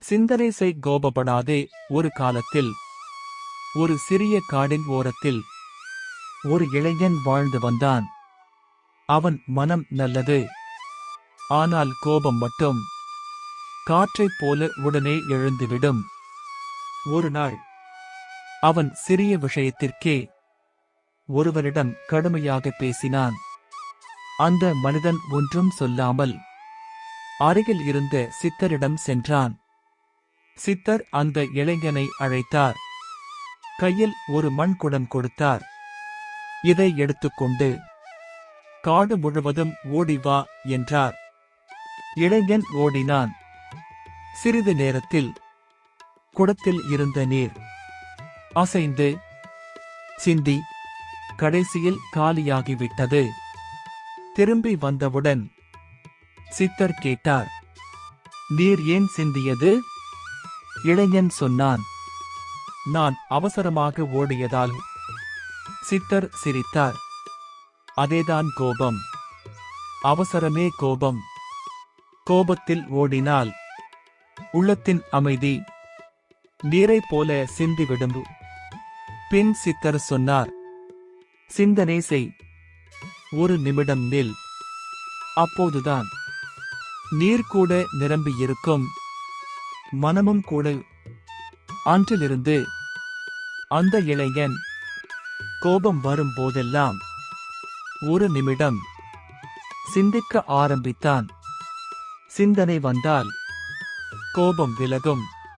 சிந்தனை செய் கோபப்படாதே. ஒரு காலத்தில் ஒரு சிறிய காடின் ஓரத்தில் ஒரு இளைஞன் வாழ்ந்து வந்தான். அவன் மனம் நல்லது. ஆனால் கோபம் மட்டும் காற்றைப் போல உடனே எழுந்துவிடும். ஒரு நாள் அவன் சிறிய விஷயத்திற்கே ஒருவரிடம் கடுமையாக பேசினான். அந்த மனிதன் ஒன்றும் சொல்லாமல் அருகில் இருந்த சித்தரிடம் சென்றான். சித்தர் அந்த இளைஞனை அழைத்தார். கையில் ஒரு மண்குடம் கொடுத்தார். இதை எடுத்துக்கொண்டு காடு முழுவதும் ஓடி வா என்றார். இளைஞன் ஓடினான். சிறிது நேரத்தில் குடத்தில் இருந்த நீர் அசைந்து சிந்தி கடைசியில் காலியாகிவிட்டது. திரும்பி வந்தவுடன் சித்தர் கேட்டார் நீர் ஏன் சிந்தியது? இளைஞன் சொன்னான் நான் அவசரமாக ஓடியதால் சித்தர் சிரித்தார். அதேதான் கோபம். அவசரமே கோபம். கோபத்தில் ஓடினால் உள்ளத்தின் அமைதி நீரைப் போல சிந்திவிடும். பின் சித்தர் சொன்னார் சிந்தனை செய். ஒரு நிமிடம் நில். அப்போதுதான் நீர் கூட நிரம்பியிருக்கும். மனமும் கூட. அன்றிலிருந்து அந்த இளைஞன் கோபம் வரும் போதெல்லாம் ஒரு நிமிடம் சிந்திக்க ஆரம்பித்தான். சிந்தனை வந்தால் கோபம் விலகும்.